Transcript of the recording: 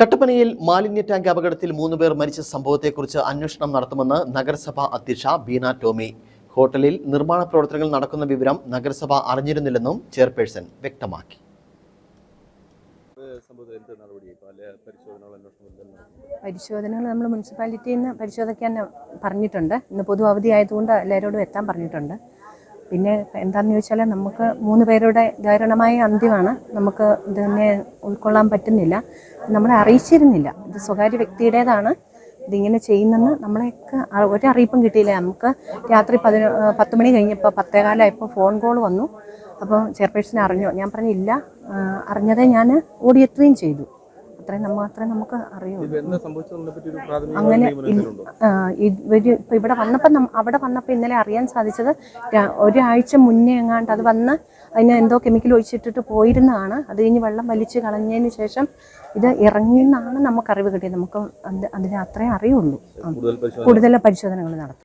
കട്ടപ്പനയിൽ മാലിന്യ ടാങ്ക് അപകടത്തിൽ മൂന്ന് പേർ മരിച്ച സംഭവത്തെക്കുറിച്ച് അന്വേഷണം നടത്തുമെന്ന് നഗരസഭാ അധ്യക്ഷ ബീന ടോമി. ഹോട്ടലിൽ നിർമ്മാണ പ്രവർത്തനങ്ങൾ നടക്കുന്ന വിവരം നഗരസഭ അറിഞ്ഞിരുന്നില്ലെന്നും ചെയർപേഴ്സൺ വ്യക്തമാക്കി? പരിശോധനകൾ നമ്മൾ മുനിസിപ്പാലിറ്റിയിൽ നിന്ന് പരിശോധിക്കാൻ പറഞ്ഞിട്ടുണ്ട്. ഇന്ന് പൊതു അവധി ആയതുകൊണ്ട് എല്ലാവരോടും എത്താൻ പറഞ്ഞിട്ടുണ്ട്. പിന്നെ എന്താണെന്ന് ചോദിച്ചാൽ നമുക്ക് മൂന്ന് പേരുടെ ദാരുണമായ അന്ത്യമാണ്. നമുക്ക് ഇതിനെ ഉൾക്കൊള്ളാൻ പറ്റുന്നില്ല. നമ്മളെ അറിയിച്ചിരുന്നില്ല. ഇത് സ്വകാര്യ വ്യക്തിയുടേതാണ് ഇതിങ്ങനെ ചെയ്യുന്നെന്ന് നമ്മളെയൊക്കെ ഒരറിയിപ്പും കിട്ടിയില്ല. നമുക്ക് രാത്രി പതിനൊ പത്ത് മണി കഴിഞ്ഞപ്പോൾ പത്തേകാലായപ്പോൾ ഫോൺ കോൾ വന്നു. അപ്പോൾ ചെയർപേഴ്സൺ അറിഞ്ഞു. ഞാൻ പറഞ്ഞില്ല അറിഞ്ഞതേ ഞാൻ ഓടിയെത്തുകയും ചെയ്തു. അത്രയും മാത്രമേ നമുക്ക് അറിയുള്ളൂ. അങ്ങനെ ഇവർ ഇപ്പൊ ഇവിടെ വന്നപ്പോൾ അവിടെ വന്നപ്പോൾ ഇന്നലെ അറിയാൻ സാധിച്ചത് ഒരാഴ്ച മുന്നേ എങ്ങാണ്ട് അത് വന്ന് അതിന് എന്തോ കെമിക്കൽ ഒഴിച്ചിട്ടിട്ട് പോയിരുന്നതാണ്. അത് കഴിഞ്ഞ് വെള്ളം വലിച്ചു കളഞ്ഞതിന് ശേഷം ഇത് ഇറങ്ങിയെന്നാണ് നമുക്ക് അറിവ് കിട്ടിയത്. നമുക്ക് അത് അതിന് അത്രയും അറിയുള്ളൂ. കൂടുതൽ പരിശോധനകൾ നടത്തും.